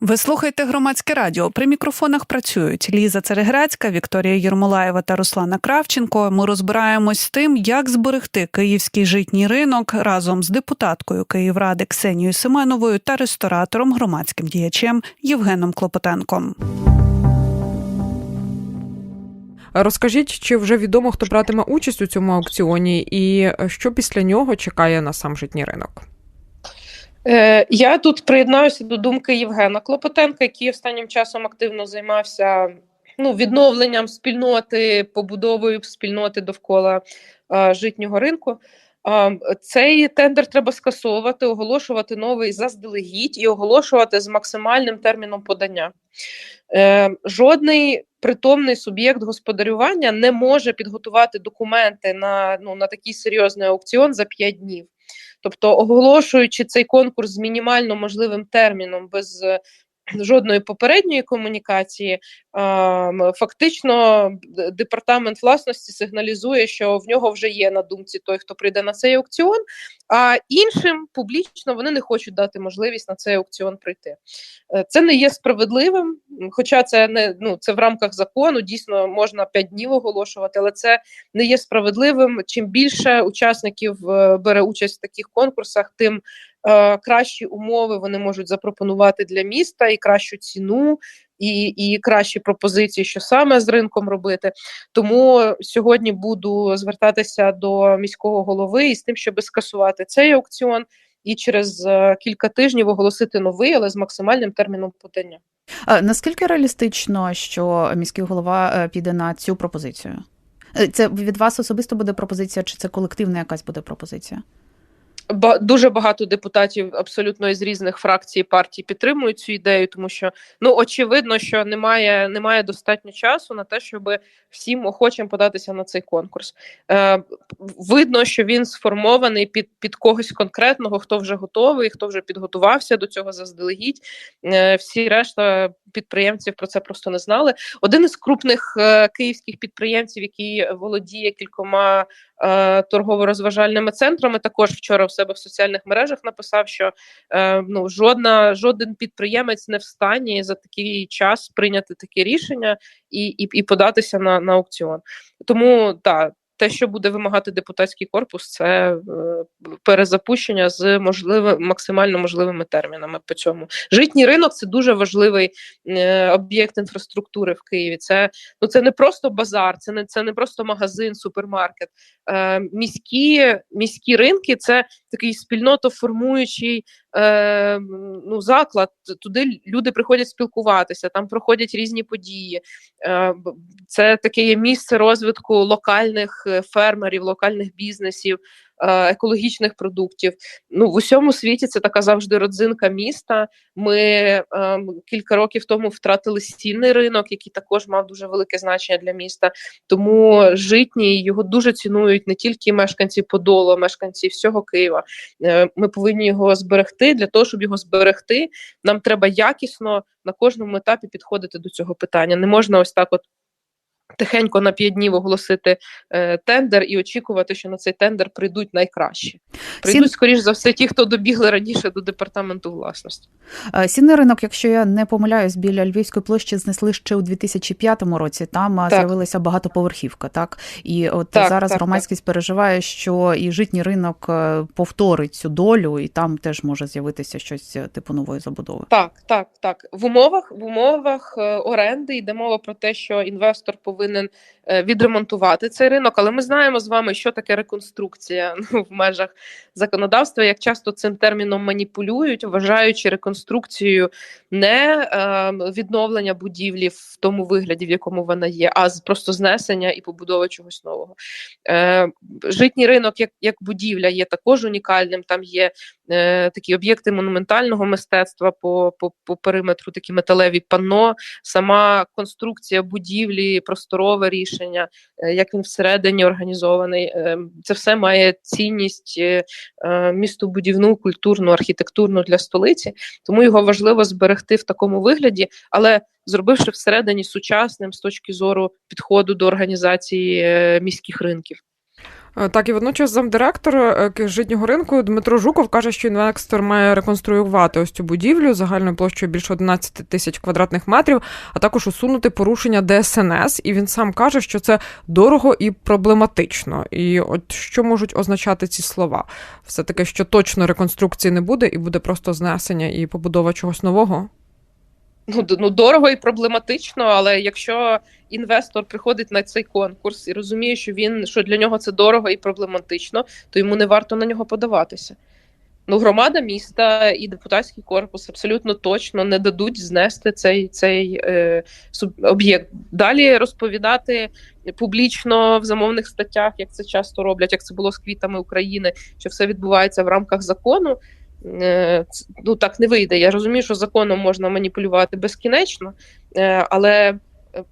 Ви слухаєте громадське радіо. При мікрофонах працюють Ліза Цереграцька, Вікторія Єрмолаєва та Руслана Кравченко. Ми розбираємось з тим, як зберегти київський житній ринок разом з депутаткою Київради Ксенією Семеновою та ресторатором, громадським діячем Євгеном Клопотенком. Розкажіть, чи вже відомо, хто братиме участь у цьому аукціоні, і що після нього чекає на сам житній ринок? Е, Я тут приєднаюся до думки Євгена Клопотенка, який останнім часом активно займався ну, відновленням спільноти, побудовою спільноти довкола а, житнього ринку. А, Цей тендер треба скасовувати, оголошувати новий заздалегідь і оголошувати з максимальним терміном подання. Е, Жодний притомний суб'єкт господарювання не може підготувати документи на, ну, на такий серйозний аукціон за 5 днів. Тобто, оголошуючи цей конкурс з мінімально можливим терміном, без е, жодної попередньої комунікації, фактично департамент власності сигналізує, що в нього вже є на думці той, хто прийде на цей аукціон, а іншим публічно вони не хочуть дати можливість на цей аукціон прийти. Е, це не є справедливим, хоча це не ну це в рамках закону, дійсно можна 5 днів оголошувати, але це не є справедливим. Чим більше учасників е, бере участь в таких конкурсах, тим кращі умови вони можуть запропонувати для міста і кращу ціну. І і кращі пропозиції, що саме з ринком робити. Тому сьогодні буду звертатися до міського голови із тим, щоб скасувати цей аукціон і через е, кілька тижнів оголосити новий, але з максимальним терміном подання. Наскільки реалістично, що міський голова е, піде на цю пропозицію? Е, це від вас особисто буде пропозиція, чи це колективна якась буде пропозиція? Дуже багато депутатів абсолютно із різних фракцій партій підтримують цю ідею, тому що ну очевидно, що немає немає достатньо часу на те, щоб всім охочим податися на цей конкурс. Е, Видно, що він сформований під під когось конкретного, хто вже готовий, хто вже підготувався до цього заздалегідь. Е, Всі решта підприємців про це просто не знали. Один із крупних е, київських підприємців, який володіє кількома торгово-розважальними центрами, також вчора в себе в соціальних мережах написав, що е, ну жодна жоден підприємець не в стані за такий час прийняти таке рішення і і, і податися на на аукціон. Тому так, те, що буде вимагати депутатський корпус, це е, перезапущення з можливим максимально можливими термінами. По цьому житній ринок це дуже важливий е, об'єкт інфраструктури в Києві. Це ну це не просто базар, це не це не просто магазин, супермаркет. Е, Міські міські ринки це такий спільнотоформуючий е, ну, заклад. Туди люди приходять спілкуватися, там проходять різні події. Е, Це таке є місце розвитку локальних е, фермерів, локальних бізнесів. Е, екологічних продуктів. Ну в усьому світі це така завжди родзинка міста. Ми е, кілька років тому втратили стільний ринок, який також мав дуже велике значення для міста. Тому житній його дуже цінують не тільки мешканці Подолу, мешканці всього Києва. Е, ми повинні його зберегти. Для того щоб його зберегти, нам треба якісно на кожному етапі підходити до цього питання. Не можна ось так, от тихенько на п'ять днів оголосити е, тендер і очікувати, що на цей тендер прийдуть найкращі. Прийдуть, Сін... скоріш за все, ті, хто добігли раніше до департаменту власності. Е, сінний ринок, якщо я не помиляюсь, біля Львівської площі знесли ще у 2005 році. Там так. з'явилася багатоповерхівка. Так і от так, зараз так, громадськість переживає, що і житній ринок е, повторить цю долю, і там теж може з'явитися щось е, типу нової забудови. Так, так, так. В умовах в умовах оренди йде мова про те, що інвестор повинен повинен е, відремонтувати цей ринок. Але ми знаємо з вами, що таке реконструкція ну, в межах законодавства. Як часто цим терміном маніпулюють, вважаючи реконструкцією не е, відновлення будівлі в тому вигляді, в якому вона є, а просто знесення і побудова чогось нового. Е, Житній ринок, як як будівля, є також унікальним. Там є такі об'єкти монументального мистецтва по, по, по периметру, такі металеві панно, сама конструкція будівлі, просторове рішення, е, як він всередині організований. Е, це все має цінність е, містобудівну, культурну, архітектурну для столиці, тому його важливо зберегти в такому вигляді, але зробивши всередині сучасним з точки зору підходу до організації міських ринків. Е, Так, і водночас замдиректор е, житнього ринку Дмитро Жуков каже, що інвестор має реконструювати ось цю будівлю загальною площею більше 11 тисяч квадратних метрів, а також усунути порушення ДСНС. І він сам каже, що це дорого і проблематично. І от що можуть означати ці слова? Все таки, що точно реконструкції не буде, і буде просто знесення і побудова чогось нового. Ну, ну дорого і проблематично, але якщо інвестор приходить на цей конкурс і розуміє, що він що для нього це дорого і проблематично, то йому не варто на нього подаватися. Ну, громада міста і депутатський корпус абсолютно точно не дадуть знести цей, цей е, об'єкт. Далі розповідати публічно в замовних статтях, як це часто роблять, як це було з квітами України, що все відбувається в рамках закону. Е, ну так не вийде. Я розумію, що законом можна маніпулювати безкінечно, е, але е,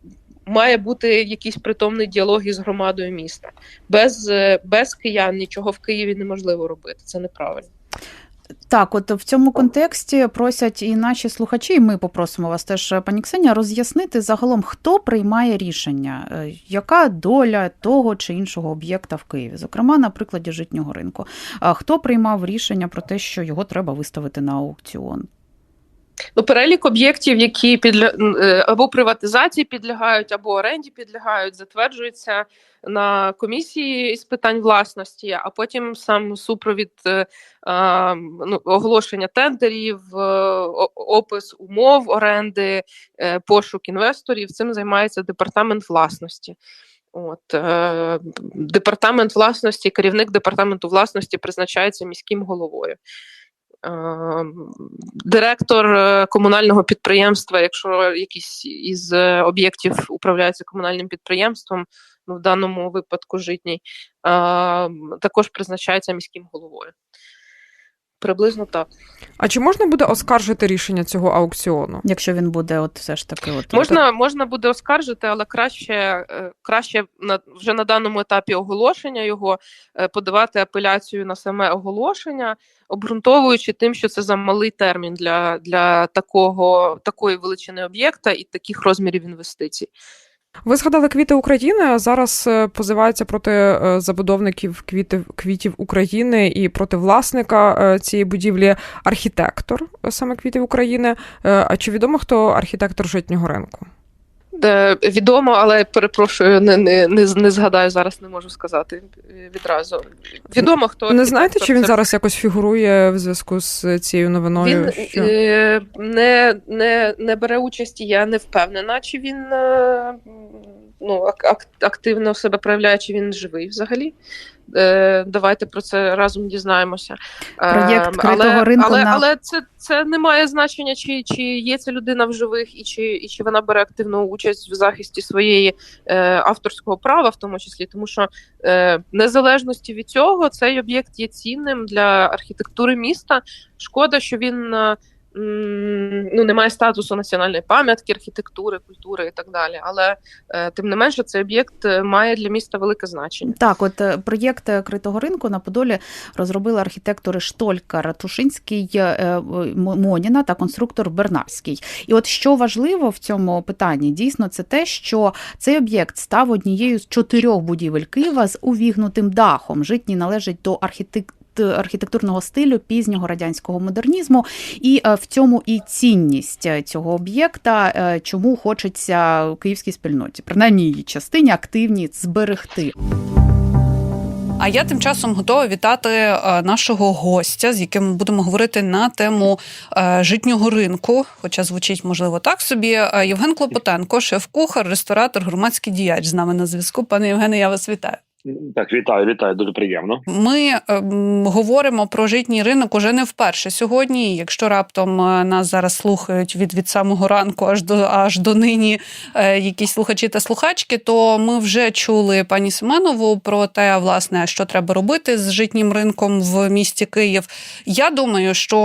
має бути якийсь притомний діалог із громадою міста. Без, без киян нічого в Києві неможливо робити. Це неправильно. Так, от в цьому контексті просять і наші слухачі, і ми попросимо вас теж, пані Ксенія, роз'яснити загалом, хто приймає рішення, е, яка доля того чи іншого об'єкта в Києві, зокрема на прикладі житнього ринку. Хто приймав рішення про те, що його треба виставити на аукціон? Ну, перелік об'єктів, які підля... е, або приватизації підлягають, або оренді підлягають, затверджується на комісії з питань власності, а потім сам супровід е, ну, оголошення тендерів, е, опис умов оренди, е, пошук інвесторів. Цим займається департамент власності. От е, департамент власності, керівник департаменту власності призначається міським головою. Директор комунального підприємства, якщо якийсь із об'єктів управляється комунальним підприємством, ну в даному випадку житній, також призначається міським головою. Приблизно так. А чи можна буде оскаржити рішення цього аукціону? Якщо він буде, от все ж таки, от Можна, можна буде оскаржити, але краще, е, краще на вже на даному етапі оголошення його е, подавати апеляцію на саме оголошення, обґрунтовуючи тим, що це замалий термін для, для такого такої величини об'єкта і таких розмірів інвестицій. Ви згадали квіти України. Зараз е, позиваються проти е, забудовників квітів квітів України і проти власника е, цієї будівлі архітектор саме квітів України. А чи відомо хто архітектор житнього ринку? Е, Відомо, але перепрошую, не, не, не, не згадаю зараз, не можу сказати е, відразу. Відомо, хто Не знаєте, чи він це- зараз якось фігурує в зв'язку з цією новиною? Він що... е, не, не, не бере участі, я не впевнена, чи він ну, ак- ак- активно себе проявляє, чи він живий взагалі. Е, давайте про це разом дізнаємося. Проєкт критого але, ринку але, на- але це, це не має значення, чи, чи є ця людина в живих, і чи, і чи вона бере активну участь в захисті своєї е, авторського права, в тому числі, тому що е, незалежності від цього цей об'єкт є цінним для архітектури міста. Шкода, що він е, ну, не має статусу національної пам'ятки, архітектури, культури і так далі. Але е, тим не менше, цей об'єкт е, має для міста велике значення. Так, от е, проєкт критого ринку на Подолі розробили архітектори Штолька, Ратушинський, Моніна та конструктор Бернавський. І от що важливо в цьому питанні, дійсно, це те, що цей об'єкт став однією з чотирьох будівель Києва з увігнутим дахом. Житній належить до архітект. Архітектурного стилю пізнього радянського модернізму, і е, в цьому і цінність е, цього об'єкта, е, чому хочеться київській спільноті, принаймні її частині активні зберегти. А я тим часом готова вітати нашого гостя, з яким ми будемо говорити на тему житнього ринку. Хоча звучить можливо так собі. Євген Клопотенко, шеф-кухар, ресторатор, громадський діяч з нами на зв'язку. Пане Євгене, я вас вітаю. Так, вітаю, вітаю, дуже приємно. Ми ем, говоримо про житній ринок уже не вперше сьогодні. Якщо раптом е, нас зараз слухають від, від самого ранку аж до аж до нині е, якісь слухачі та слухачки, то ми вже чули пані Семенову про те, власне, що треба робити з житнім ринком в місті Київ. Я думаю, що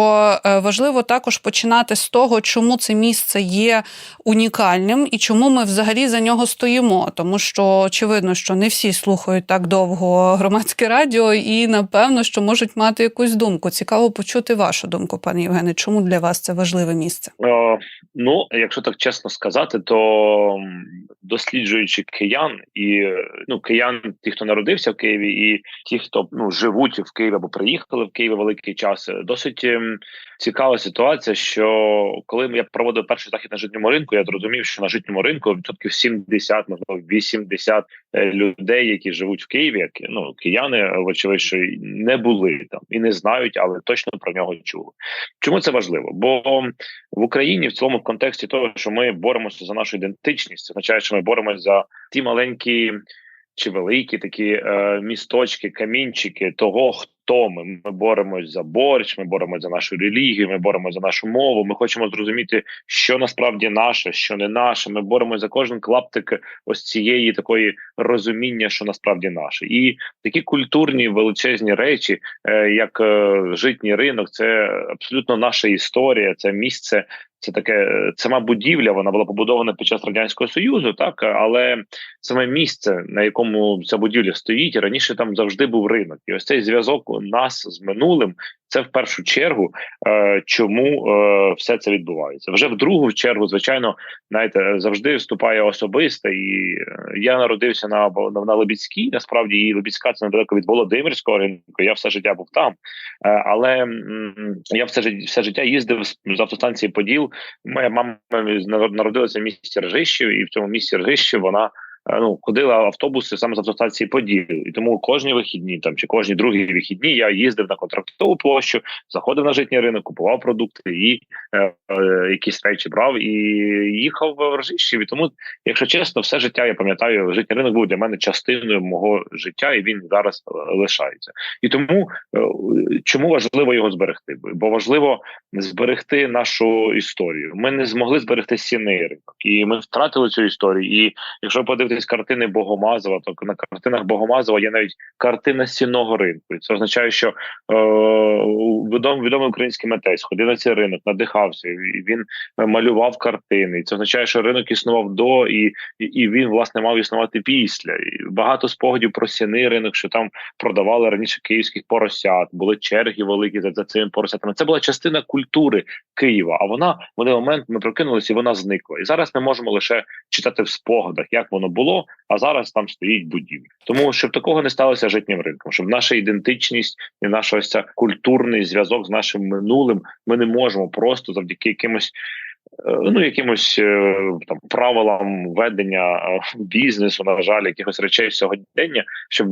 е, важливо також починати з того, чому це місце є унікальним і чому ми взагалі за нього стоїмо. Тому що очевидно, що не всі слухають слухають так довго громадське радіо, і напевно, що можуть мати якусь думку. Цікаво почути вашу думку, пане Євгене. Чому для вас це важливе місце? О, ну, якщо так чесно сказати, то досліджуючи киян і ну киян, ті, хто народився в Києві, і ті, хто ну живуть в Києві або приїхали в Києві великий час, досить цікава ситуація. Що коли я проводив перший захід на житньому ринку, я зрозумів, що на житньому ринку відсотків 70, можливо, 80 людей, які живуть в Києві, як ну кияни, вочевидь, що не були там і не знають, але точно про нього чули. Чому це важливо? Бо в Україні в цілому контексті того, що ми боремося за нашу ідентичність, означає, що ми боремося за ті маленькі чи великі такі е, місточки, камінчики того, хто ми. Ми боремось за борщ, ми боремось за нашу релігію, ми боремось за нашу мову. Ми хочемо зрозуміти, що насправді наше, що не наше. Ми боремось за кожен клаптик ось цієї такої розуміння, що насправді наше, і такі культурні величезні речі, е, як е, житній ринок, це абсолютно наша історія, це місце. Це таке сама будівля. Вона була побудована під час радянського союзу, так але саме місце, на якому ця будівля стоїть, раніше там завжди був ринок, і ось цей зв'язок нас з минулим. Це в першу чергу, е, чому е, все це відбувається. Вже в другу чергу, звичайно, знаєте, завжди вступає особисте. І я народився на на Лебідській. Насправді і Лебідська це недалеко від Володимирського ринку. Я все життя був там, е, але я все все життя їздив з автостанції Поділ. Моя мама народилася в місті Ржищів, і в цьому місті Ржищів вона. Ну, ходила автобуси саме з автостанції Поділ, і тому кожні вихідні там чи кожні другі вихідні я їздив на контрактову площу, заходив на житній ринок, купував продукти і е, е, якісь речі брав і їхав в Ржищів. І тому, якщо чесно, все життя я пам'ятаю, житній ринок був для мене частиною мого життя, і він зараз лишається. І тому е, чому важливо його зберегти? Бо важливо зберегти нашу історію. Ми не змогли зберегти сінний ринок, і ми втратили цю історію. І якщо подивитися картини Богомазова, то на картинах Богомазова є навіть картина сінного ринку. Це означає, що е, відомий, відомий український митець ходив на цей ринок, надихався, він малював картини. Це означає, що ринок існував до і і він власне мав існувати після. І Багато спогадів про сіний ринок, що там продавали раніше київських поросят, були черги великі за, за цими поросятами. Це була частина культури Києва. А вона в один момент ми прокинулися, і вона зникла. І зараз ми можемо лише читати в спогадах, як воно було, а зараз там стоїть будівля. Тому щоб такого не сталося житнім ринком, щоб наша ідентичність і наш ось ця культурний зв'язок з нашим минулим ми не можемо просто завдяки якимось. Ну, якимось там правилам ведення бізнесу, на жаль, якихось речей сьогодення, щоб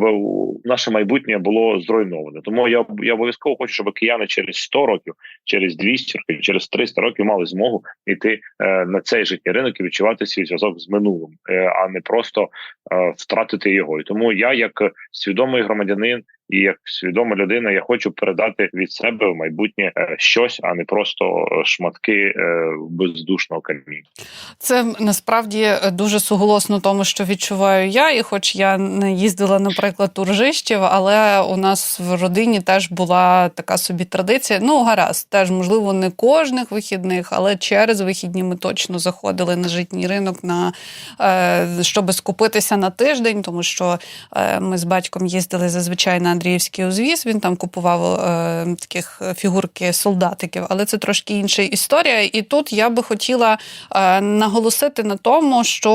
наше майбутнє було зруйноване. Тому я я обов'язково хочу, щоб кияни через 100 років, через 200 років, через 300 років мали змогу йти е, на цей життєвий ринок і відчувати свій зв'язок з минулим, е, а не просто е, втратити його. І тому я, як свідомий громадянин. І як свідома людина, я хочу передати від себе в майбутнє щось, а не просто шматки бездушного каміння. Це насправді дуже суголосно тому, що відчуваю я. І, хоч я не їздила, наприклад, у Ржищів, але у нас в родині теж була така собі традиція. Ну, гаразд, теж можливо, не кожних вихідних, але через вихідні ми точно заходили на житній ринок на щоб скупитися на тиждень, тому що ми з батьком їздили зазвичай на Андріївський узвіз. Він там купував е, таких фігурки солдатиків, але це трошки інша історія. І тут я би хотіла е, наголосити на тому, що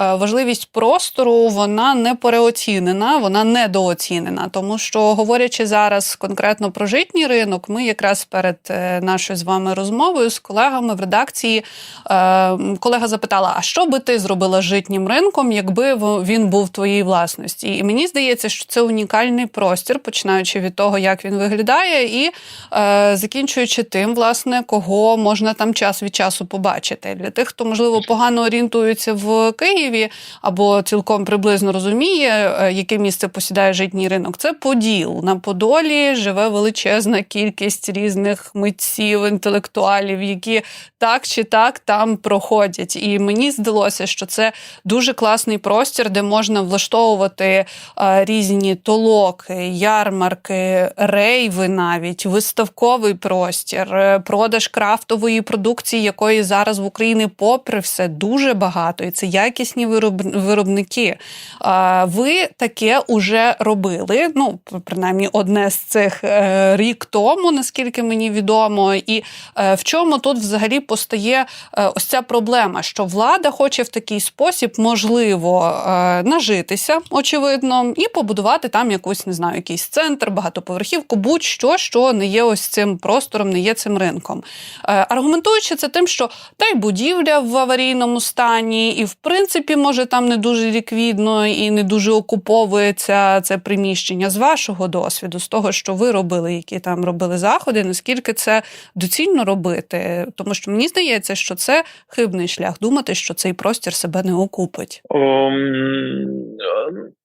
е, важливість простору вона не переоцінена, вона недооцінена. Тому що, говорячи зараз конкретно про житній ринок, ми якраз перед е, нашою з вами розмовою з колегами в редакції е, колега запитала: а що би ти зробила з житнім ринком, якби він був твоїй власності? І мені здається, що це унікальний простір, починаючи від того, як він виглядає, і е, закінчуючи тим, власне, кого можна там час від часу побачити. Для тих, хто можливо погано орієнтується в Києві або цілком приблизно розуміє, е, яке місце посідає житній ринок. Це Поділ. На Подолі живе величезна кількість різних митців, інтелектуалів, які так чи так там проходять. І мені здалося, що це дуже класний простір, де можна влаштовувати е, різні толоки, ярмарки, рейви, навіть виставковий простір, е, продаж крафтової продукції, якої зараз в Україні, попри все, дуже багато, і це якісні вироб... виробники. Ви таке уже робили. Ну, принаймні, одне з цих е, рік тому, наскільки мені відомо, і е, в чому тут взагалі постає ось ця проблема, що влада хоче в такий спосіб, можливо, нажитися, очевидно, і побудувати там якусь, не знаю, якийсь центр, багатоповерхівку, будь-що, що не є ось цим простором, не є цим ринком. Аргументуючи це тим, що та й будівля в аварійному стані, і в принципі, може, там не дуже ліквідно і не дуже окуповується це приміщення з вашого досвіду, з того, що ви робили, які там робили заходи, наскільки це доцільно робити, тому що мені здається, що це хибний шлях думати, що цей простір себе не окупить. Um,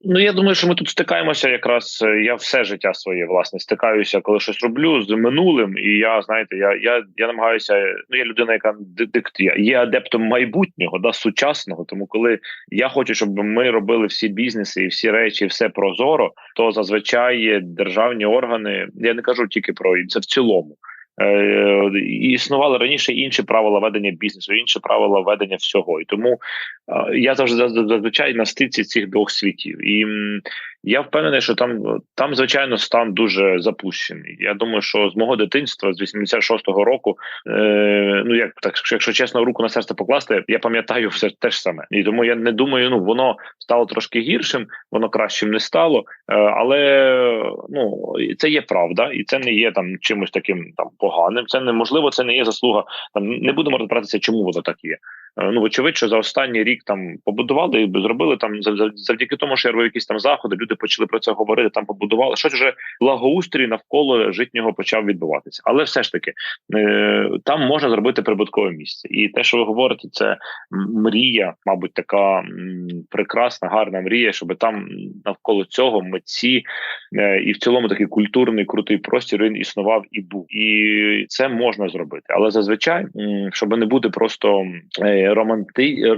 ну я думаю, що ми тут стикаємося. Якраз я все життя своє власне стикаюся, коли щось роблю з минулим, і я знаєте, я я, я намагаюся. Ну я людина, яка диктує, є адептом майбутнього, да сучасного. Тому коли я хочу, щоб ми робили всі бізнеси і всі речі, все прозоро, то зазвичай державні органи. Я не кажу тільки про це в цілому. Е, існували раніше інші правила ведення бізнесу, інші правила ведення всього. І тому е, я завжди зазвичай на стиці цих двох світів. І я впевнений, що там там звичайно стан дуже запущений. Я думаю, що з мого дитинства, з 86-го року, е, ну як так, якщо чесно, руку на серце покласти, я пам'ятаю все те ж саме, і тому я не думаю, ну воно стало трошки гіршим, воно кращим не стало. Е, але ну це є правда, і це не є там чимось таким там поганим. Це неможливо, це не є заслуга. Там не будемо розбиратися, чому воно так є. Е, ну очевидь, що за останній рік там побудували і зробили там завдяки тому, що я робив якісь там заходи. Люди почали про це говорити. Там побудували щось вже благоустрій навколо житнього почав відбуватися. Але все ж таки е, там можна зробити прибуткове місце, і те, що ви говорите, це мрія, мабуть, така прекрасна, гарна мрія, щоб там навколо цього митці е, і в цілому такий культурний крутий простір він існував і був, і це можна зробити. Але зазвичай, щоб не бути просто романти...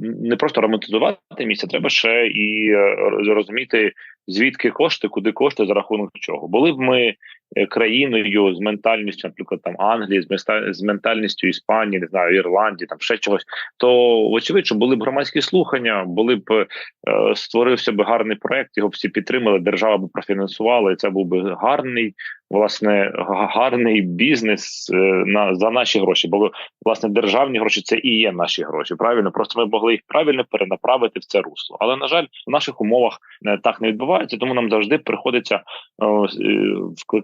не просто романтизувати місце, треба ще і е, розуміти, звідки кошти, куди кошти за рахунок чого. Були б ми е, країною з ментальністю, наприклад, там Англії, з ментальністю Іспанії, не знаю, Ірландії, там ще чогось, то очевидь, що були б громадські слухання, були б е, створився б гарний проект, його всі підтримали, держава б профінансувала, і це був би гарний власне гарний бізнес е, на за наші гроші. Бо власне державні гроші це і є наші гроші. Правильно, просто ми могли їх правильно перенаправити в це русло. Але на жаль, в наших умовах е, так не відбувається, тому нам завжди приходиться е,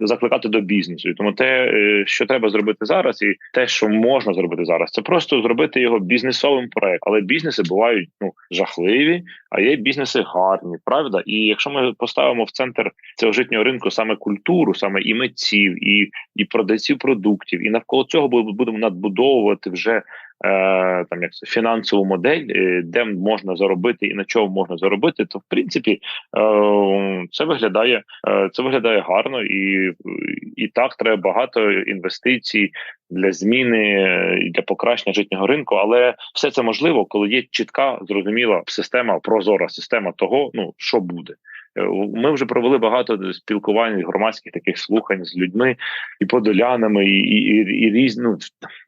закликати до бізнесу. Тому те, що треба зробити зараз, і те, що можна зробити зараз, це просто зробити його бізнесовим проектом. Але бізнеси бувають ну жахливі, а є бізнеси гарні, правда. І якщо ми поставимо в центр цього житнього ринку саме культуру, саме і митців, і і продавців продуктів, і навколо цього будемо надбудовувати вже е, там як фінансову модель, е, де можна заробити і на чому можна заробити, то в принципі е, це виглядає е, це виглядає гарно. І і так треба багато інвестицій для зміни для покращення житнього ринку, але все це можливо, коли є чітка зрозуміла система, прозора система того, ну що буде. Ми вже провели багато спілкувань, громадських таких слухань з людьми і подолянами, і і, і, різ, ну,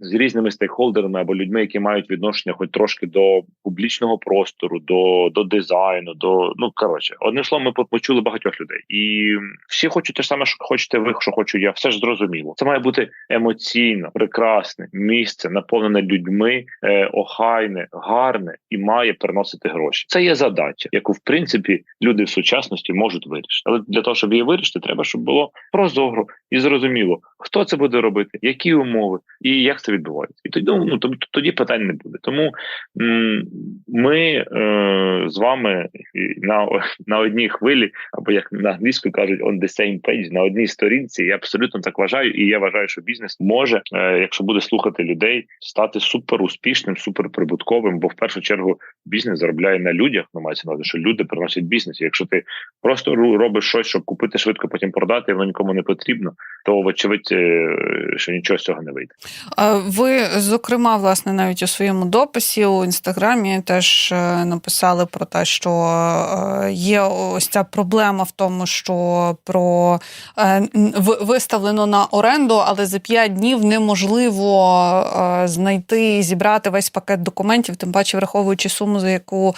з різними стейкхолдерами або людьми, які мають відношення, хоч трошки до публічного простору, до до дизайну, до ну коротше, одним словом, ми почули багатьох людей, і всі хочуть те ж саме, що хочете ви, що хочу я. Все ж зрозуміло. Це має бути емоційно, прекрасне місце, наповнене людьми, е, охайне, гарне і має приносити гроші. Це є задача, яку в принципі люди в сучасному дійсності можуть вирішити. Але для того, щоб її вирішити, треба, щоб було прозоро і зрозуміло, хто це буде робити, які умови і як це відбувається. І тоді ну тоді питань не буде. Тому ми е, з вами на на одній хвилі, або як на англійську кажуть, on the same page, на одній сторінці. Я абсолютно так вважаю, і я вважаю, що бізнес може, е, якщо буде слухати людей, стати супер успішним, супер прибутковим. Бо в першу чергу бізнес заробляє на людях. Ну мається на що люди приносять бізнес. Якщо ти просто робиш щось, щоб купити швидко, потім продати, воно нікому не потрібно. То вочевидь, е, що нічого з цього не вийде. Ви зокрема, власне, навіть у своєму дописі у інстаграмі теж е, написали про те, що е, є ось ця проблема в тому, що про виставлено на оренду, але за п'ять днів неможливо знайти і зібрати весь пакет документів, тим паче враховуючи суму, за яку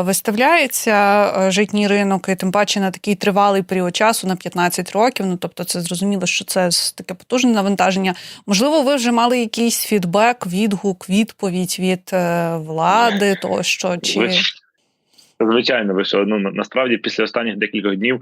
виставляється житній ринок, і тим паче на такий тривалий період часу на 15 років. Ну тобто, це зрозуміло, що це таке потужне навантаження. Можливо, ви вже мали якийсь фідбек, відгук, відповідь від е, влади, тощо чи звичайно, ви що ну насправді після останніх декількох днів.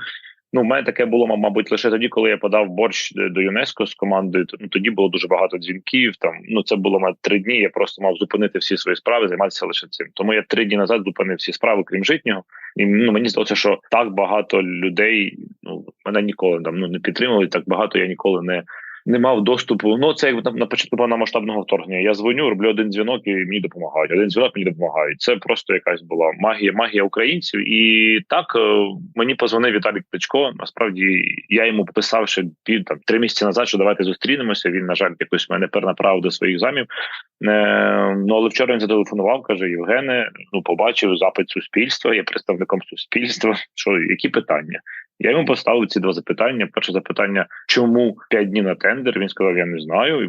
Ну, в мене таке було, мабуть, лише тоді, коли я подав борщ до ЮНЕСКО з командою. Ну тоді було дуже багато дзвінків. Там ну це було мати три дні. Я просто мав зупинити всі свої справи, займатися лише цим. Тому я три дні назад зупинив всі справи, крім житнього. І ну мені здалося, що так багато людей ну мене ніколи там ну не підтримували. Так багато я ніколи не не мав доступу. Ну це як на, початку повномасштабного вторгнення. Я дзвоню, роблю один дзвінок і мені допомагають. Один дзвінок мені допомагають. Це просто якась була магія, магія українців. І так е, мені позвонив Віталій Кличко. Насправді я йому писав ще пів там три місяці назад, що давайте зустрінемося. Він на жаль, якось мене перенаправив до своїх замів. Е, Ну але вчора він зателефонував, каже Євгене. Ну побачив запит суспільства. Я представником суспільства. Що які питання? Я йому поставив ці два запитання. Перше запитання, чому п'ять днів на тендер? Він сказав: Я не знаю. І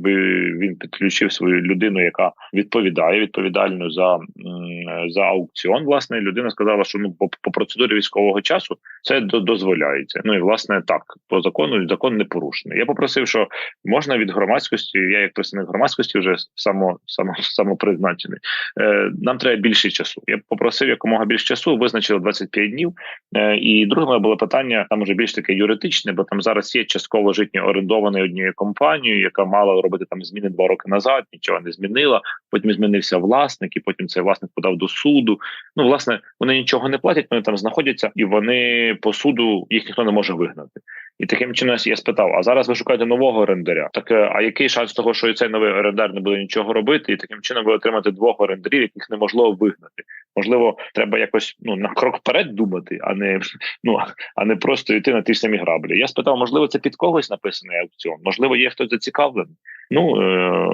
він підключив свою людину, яка відповідає відповідальну за за аукціон. Власне, людина сказала, що ну по, по процедурі військового часу це дозволяється. Ну і власне так по закону закон не порушений. Я попросив, що можна від громадськості. Я як представник громадськості вже само само самопризначений. Е, Нам треба більше часу. Я попросив якомога більше часу. Визначили 25 днів. Е, і моє було питання питання там уже більш таке юридичне, бо там зараз є частково житнє орендоване однією компанією, яка мала робити там зміни два роки назад, нічого не змінила. Потім змінився власник, і потім цей власник подав до суду. Ну власне вони нічого не платять, вони там знаходяться, і вони по суду їх ніхто не може вигнати. І таким чином я спитав: а зараз ви шукаєте нового орендаря? Так е, а який шанс того, що і цей новий орендар не буде нічого робити, і таким чином ви отримаєте двох орендарів, яких неможливо вигнати? Можливо, треба якось ну на крок вперед думати, а не ну а не просто йти на ті самі граблі. Я спитав, можливо, це під когось написаний аукціон, можливо, є хтось зацікавлений. Ну е,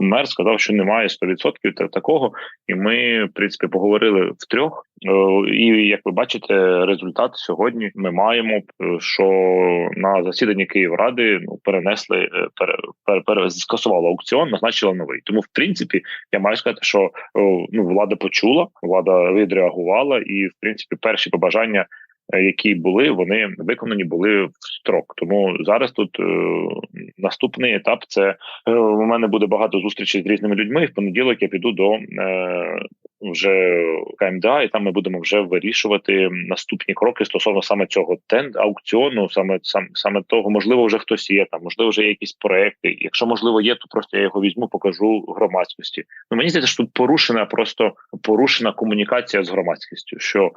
мер сказав, що немає 100% такого, і ми в принципі поговорили втрьох. Е, і як ви бачите, результат сьогодні ми маємо, що на засіданні Київради ну перенесли пере, пере, пере, скасували аукціон, назначили новий. Тому, в принципі, я маю сказати, що ну влада почула, влада відреагувала, і в принципі перші побажання. Які були, вони виконані були в строк. Тому зараз тут е, наступний етап. Це е, у мене буде багато зустрічей з різними людьми. В понеділок я піду до е, вже КМДА, і там ми будемо вже вирішувати наступні кроки стосовно саме цього тенд аукціону, саме сам саме того, можливо, вже хтось є там, можливо, вже є якісь проекти. Якщо можливо є, то просто я його візьму, покажу громадськості. Ну мені здається, що тут порушена просто порушена комунікація з громадськістю. Що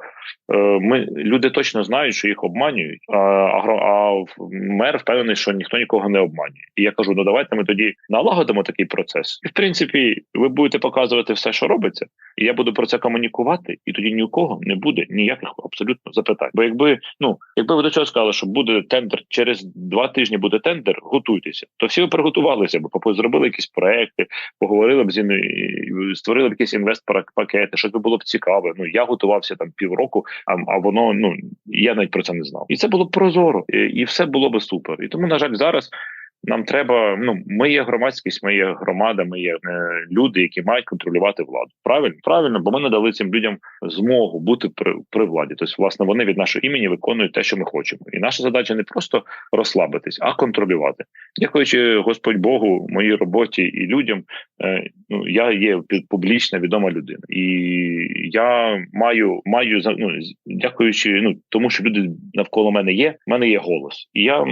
е, ми люди точно знають, що їх обманюють, а, а, а мер впевнений, що ніхто нікого не обманює. І я кажу: ну давайте ми тоді налагодимо такий процес. І в принципі, ви будете показувати все, що робиться. І я буду про це комунікувати, і тоді ні у кого не буде ніяких абсолютно запитань. Бо якби ну якби ви до цього сказали, що буде тендер через два тижні, буде тендер, готуйтеся, то всі ви приготувалися, бо зробили якісь проекти, поговорили б мною, створили б якісь інвестпакети, щось би було б цікаве. Ну я готувався там півроку, а а воно ну я навіть про це не знав, і це було б прозоро, і, і все було б супер. І тому на жаль, зараз. Нам треба. Ну, ми є громадськість, ми є громада, ми є е, люди, які мають контролювати владу. Правильно, правильно, бо ми надали цим людям змогу бути при при владі. Тобто, власне, вони від нашого імені виконують те, що ми хочемо. І наша задача не просто розслабитись, а контролювати. Дякуючи Господь Богу, моїй роботі і людям. Е, ну я є публічна відома людина, і я маю маю ну, дякуючи ну тому, що люди навколо мене є. в мене є голос, і я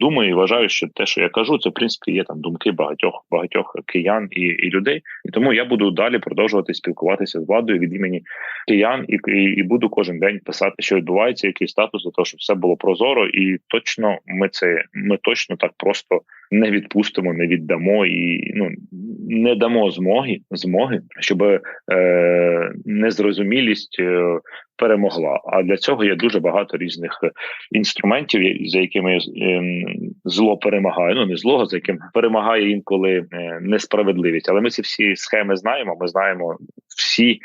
думаю, і вважаю, що те, що я кажу, це в принципі є там думки багатьох багатьох киян і і людей. І тому я буду далі продовжувати спілкуватися з владою від імені киян і, і, і буду кожен день писати, що відбувається, який статус для того, щоб все було прозоро, і точно ми це ми точно так просто не відпустимо, не віддамо і ну не дамо змоги змоги, щоб е, незрозумілість е, перемогла. А для цього є дуже багато різних інструментів, за якими е, зло перемагає. Ну не зло, за яким перемагає інколи е, несправедливість. Але ми ці всі схеми знаємо. Ми знаємо всі.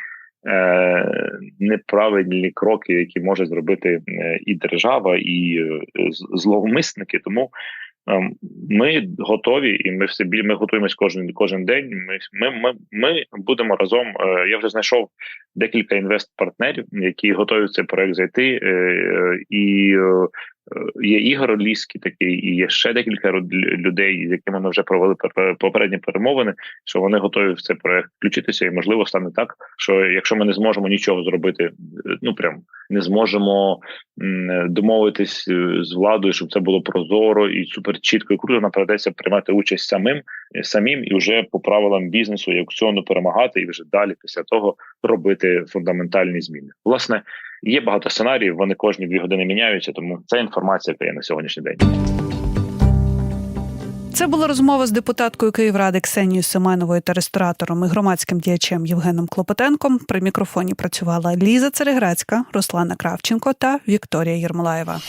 Неправильні кроки, які може зробити і держава, і зловмисники. Тому ми готові, і ми все біль. Ми готуємось кожен кожен день. Ми ми, ми, ми будемо разом. Я вже знайшов декілька інвест-партнерів, які готові цей проект зайти, і Є Ігор Ліський такий, і є ще декілька людей, з якими ми вже провели попередні перемовини. Що вони готові в цей проект включитися, і можливо стане так, що якщо ми не зможемо нічого зробити, ну прям не зможемо домовитись е, з владою, щоб це було прозоро і супер чітко і круто, нам придеться приймати участь самим самим і вже по правилам бізнесу і аукціону перемагати, і вже далі після того робити фундаментальні зміни. Власне. Є багато сценаріїв, вони кожні дві години міняються, тому це інформація, яка є на сьогоднішній день. Це була розмова з депутаткою Київради Ксенією Семеновою та ресторатором і громадським діячем Євгеном Клопотенком. При мікрофоні працювала Ліза Цереграцька, Руслана Кравченко та Вікторія Єрмолаєва.